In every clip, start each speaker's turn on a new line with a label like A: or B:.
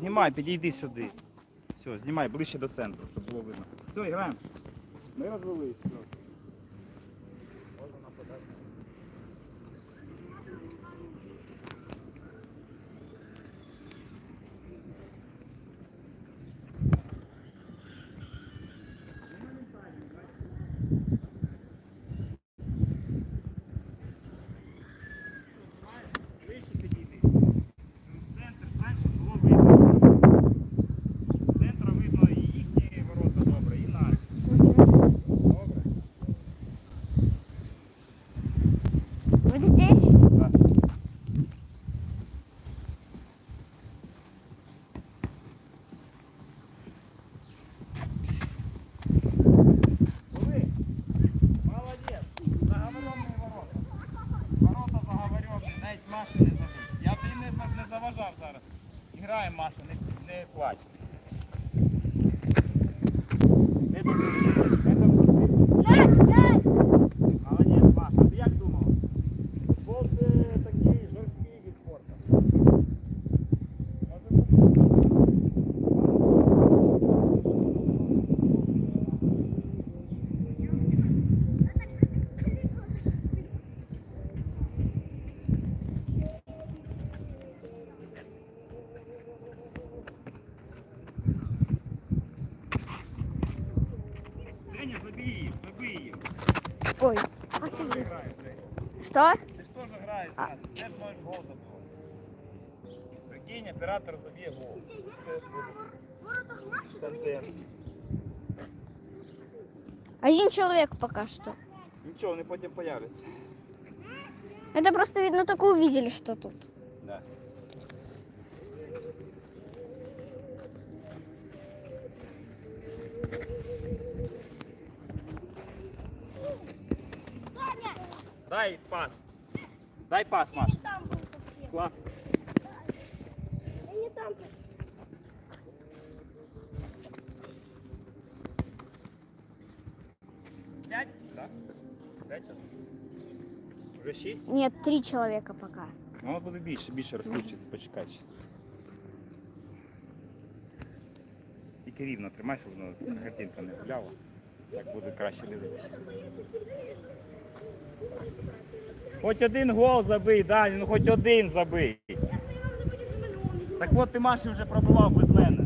A: Знімай, підійди сюди. Все, знімай ближче до центру, щоб було видно. Все, граємо. Ми розвелись. Машу не забудь. Я б їм не, не заважав зараз. Грає Машу, не, не плач. Не допомогти.
B: Что?
A: Ти ж теж граєш з нас, ти теж можеш гол забивати. Прикинь, оператор заб'є гол. Це буде контент.
B: Один человек пока что.
A: Нічого, вони потім появляться.
B: Это просто видно, только увидели, что тут.
A: Дай пас. Дай пас, Маш. Класс. Пять? Да? Пять сейчас? Уже шесть?
B: Нет, три человека пока.
A: Ну, воно буде більше, більше розкручується, почекай. ще. Тільки рівно тримай, щоб воно картинка не гуляла. Так буде краще дивитися. Хоч один гол забий, Дані, ну хоч один забий. Так от ти Маші вже пробував без мене.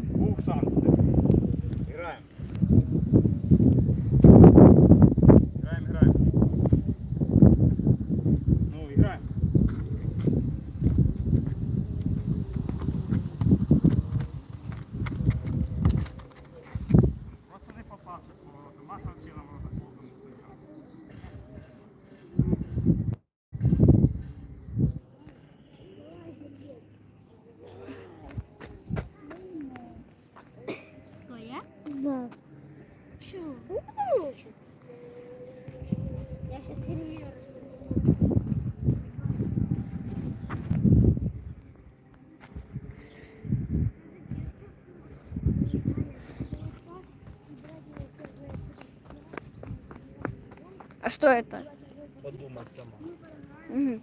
B: А что это?
C: Подумай сама.
B: Мгм.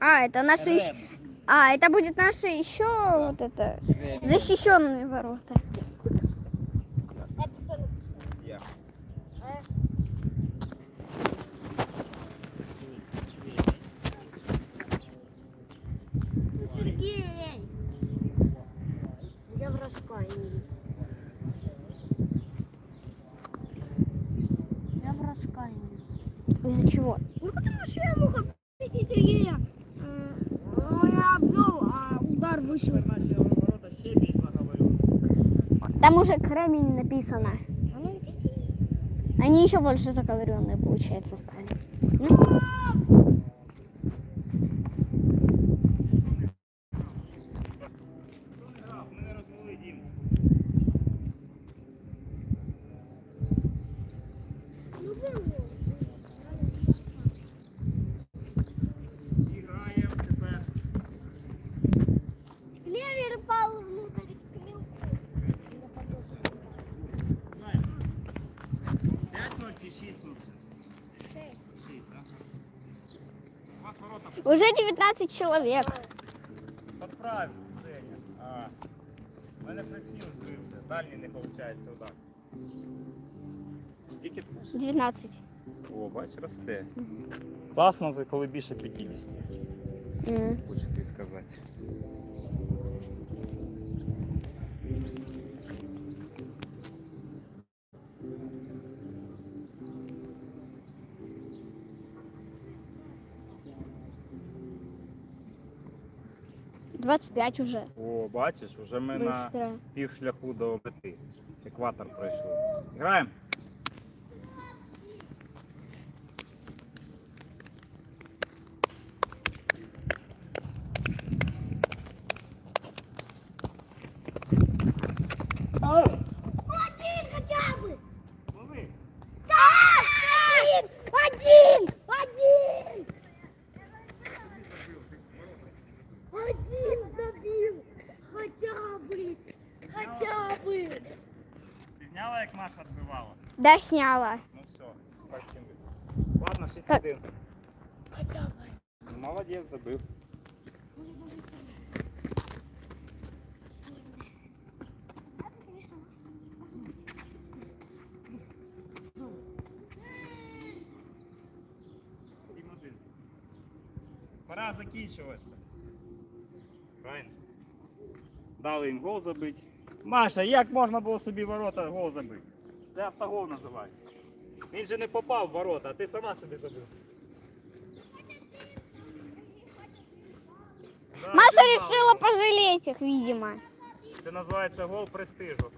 B: А, это наши еще...
A: Ребус.
B: А, это будет наши еще вот это защищенные ворота.
A: Я.
B: Сергей! Я в раскаянии. Я в раскаянии. Из-за чего? Ну, потому что я мог обойти Сергея. Э, ну, я обвел, а удар вышел. Там уже кремень написано. Они еще больше заговоренные, получается, стали. Ну, Уже 19 чоловік.
A: Подправь, Женя. А, у мене приціл збився, дальній не виходить удар. Скільки?
B: 12.
A: О, бач, росте. Класно, коли більше 50.
B: Mm.
A: Хочу тобі сказати.
B: Двадцять п'ять уже.
A: О, бачиш, вже ми на
B: Быстро.
A: пів шляху до мети. Екватор пройшов. Граємо.
B: Один хотя бы!
A: Лови.
B: Один! Один! Да, сняла.
A: Ну все, бачимо. Ладно, 6-1.
B: Хотя бы.
A: Ну, Молодець, забив. Сім один. Пора закінчуватися. Правильно? Дали їм гол забити. Маша, як можна було собі ворота гол забити? Це автогол називається. Він же не попав в ворота, а ти сама собі забив. Да,
B: Маша
A: ти
B: решила пожалеть их, видимо.
A: Це називається гол престижу.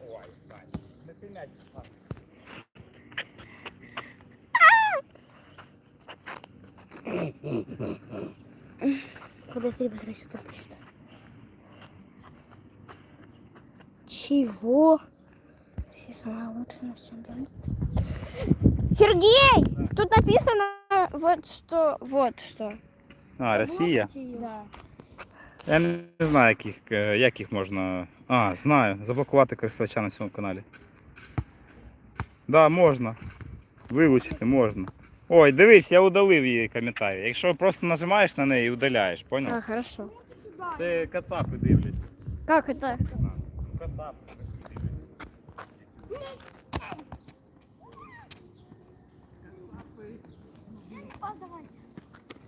A: Ой, Тань, не ти м'яч. А.
B: Подожди, быстрее сюда Чего? Все самое лучшее на чемпионате. Сергей! Тут написано вот что, вот что.
A: А, Росія.
B: Да.
A: Я не знаю, яких, е, як їх можна. А, знаю, заблокувати користувача на цьому каналі. Да, можна. Вилучити можна. Ой, дивись, я удалив її коментарі. Якщо просто нажимаєш на неї і удаляєш, поняв?
B: А, хорошо.
A: Це кацапи дивляться.
B: Как это?
A: Ну, Кацапи.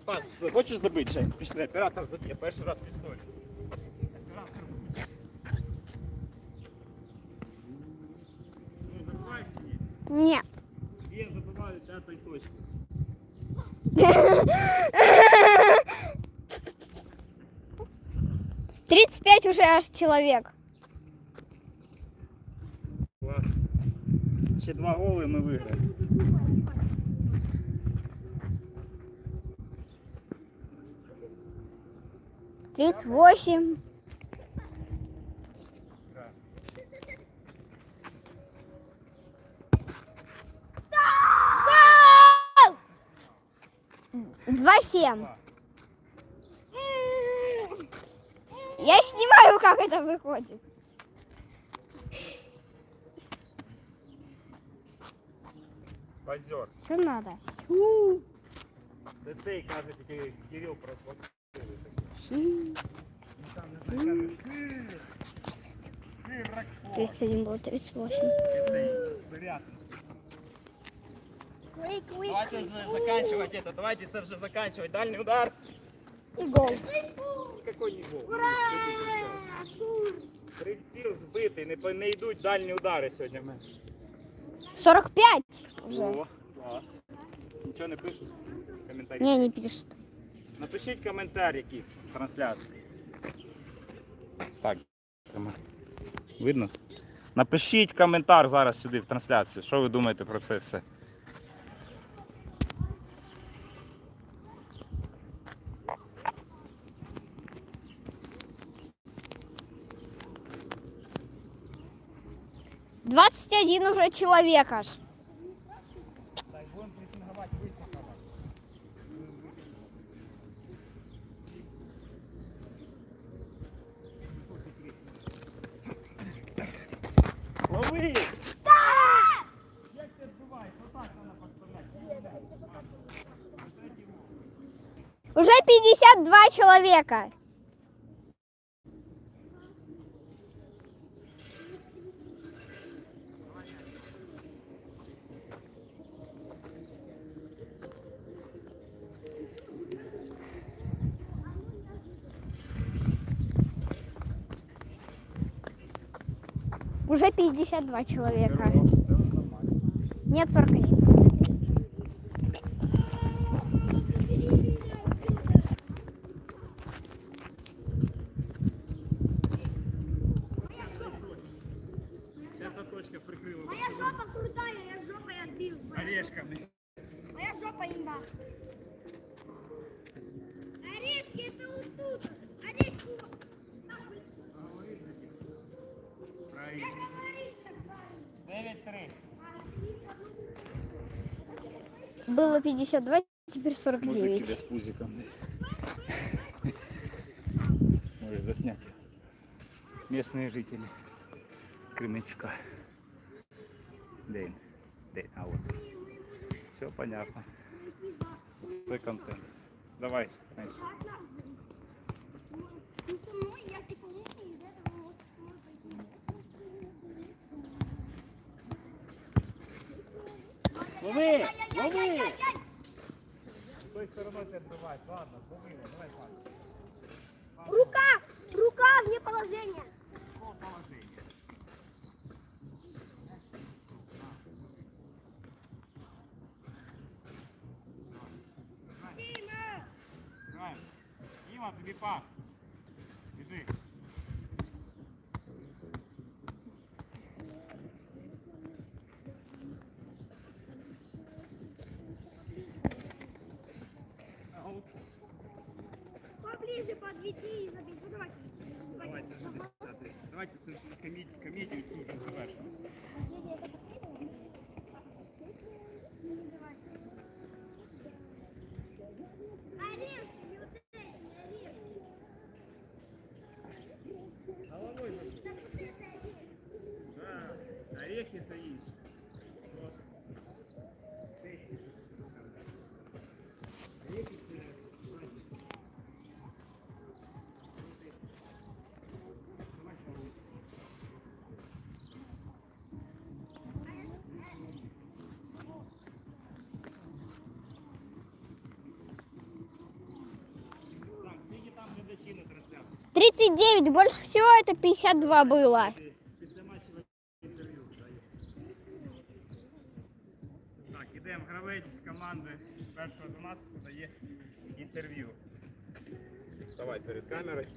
A: Пас, хочеш забити, Жень? Пішли, оператор заб'є. Перший раз в історії. Оператор буде. Ну, забуваєш чи ні?
B: Не.
A: Є, забиваю п'ятої точки.
B: Тридцать пять уже аж человек.
A: Ще два голи ми виграємо.
B: Тридцать восемь. Два семь. Я снимаю, как это выходит.
A: Базер.
B: Что надо?
A: Це цей каже, тільки Кирил просватили. Ну там не знаю, каже, «Ти, ти, ракфон».
B: 31 было 38.
A: Цей бурят. Давайте вже заканчивать это, давайте це вже заканчивать. Дальний удар.
B: И гол.
A: Какой не гол? Приціл збитий, не, по- не йдуть дальні удари сьогодні. в мене.
B: 45 уже.
A: О, клас. Нічого не пишуть? Коментарі.
B: Не, не пишет.
A: Напишіть коментар якийсь з трансляції. Так. Видно? Напишіть коментар зараз сюди в трансляцію. Що ви думаєте про це все?
B: Двадцать один уже человек аж.
A: Лови! Як ти відбиваєш? Отак треба підставляти.
B: Уже 52 человека. Уже 52 человека. Нет, 41. Было 52, теперь
A: Мужики
B: 49.
A: без пузика. Можешь заснять. Местные жители Кременчука. День. День. А вот. Все понятно. Це контент. Давай, Миш. Лови! Лови! С той стороной ты отбивать. Ладно, лови его. Давай, пан.
B: Рука! Рука вне положения.
A: Какого положения? Давай. Дима, тобі пас.
B: 39, больше всего это 52 было.
A: Після матчу інтерв'ю дає. Так, ідемо. Гравець команди першого занасипу дає інтерв'ю. Вставай перед камерою.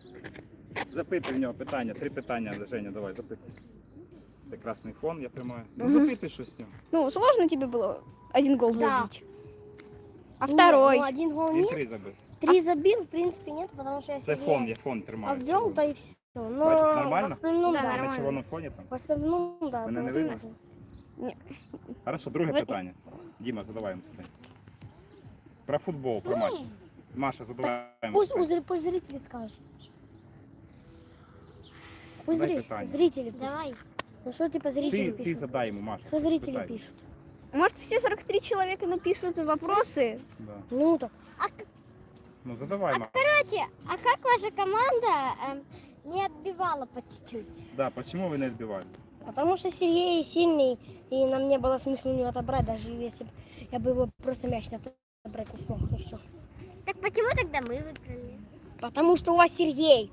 A: Запитуй в нього питання. Три питання, Женя, давай, запитуй. Це красний фон, я тримаю. Ну,
B: Мгм.
A: запитуй щось з нього.
B: Ну, сложно тебе было один гол
C: Да.
B: забить? А
C: Не,
B: второй?
C: ну, один гол
A: Він
C: нет.
A: три забив.
C: Три забил, в принципе, нет, потому что я
A: Це
C: себе
A: фон, я фон тримаю.
C: обвел, да и все. Но
A: Бачишь, нормально?
C: в остальном,
B: Да,
C: да.
B: нормально.
A: На червоному фоні там.
C: В остальном, да.
A: Мене не видно?
C: сложно.
A: Хорошо, друге
B: Ви-
A: питання. Діма, задавай йому питання. Про футбол, про матч. Маша, задавай йому
C: Пусть,
A: питання.
C: у зри- пусть зрители скажут. Пусть
A: Задай
C: зри-
A: питание.
C: зрители пусть.
B: Давай.
C: Ну что типа зрители
A: Ти, ти
C: пишут?
A: задай йому, Маша.
C: Что зрители
A: Питай.
C: пишут?
B: Может, все 43 человека напишут вопросы?
A: Да.
C: Ну так.
A: Ну задавай, Маша.
D: Кстати, а как ваша команда эм, не отбивала по чуть-чуть?
A: Да, почему вы не отбивали?
C: Потому что Сергей сильный, и нам не было смысла у него отобрать, даже если бы я бы его просто мяч не отобрать не смог. Ну что?
D: Так почему тогда мы выиграли?
C: Потому что у вас Сергей.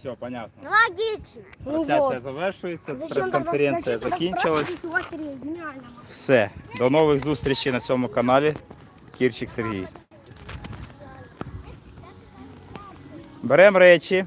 A: Все, понятно.
D: Ну, логично.
C: Ну
A: Трансляція
C: вот.
A: завершується,
C: Зачем
A: прес-конференція
C: тогда- зачем тогда
A: закінчилась.
C: спрашивать, если у вас Сергей? Гениально.
A: Все. До нових зустрічей на цьому каналі. Кірчик Сергій. Беремо речі.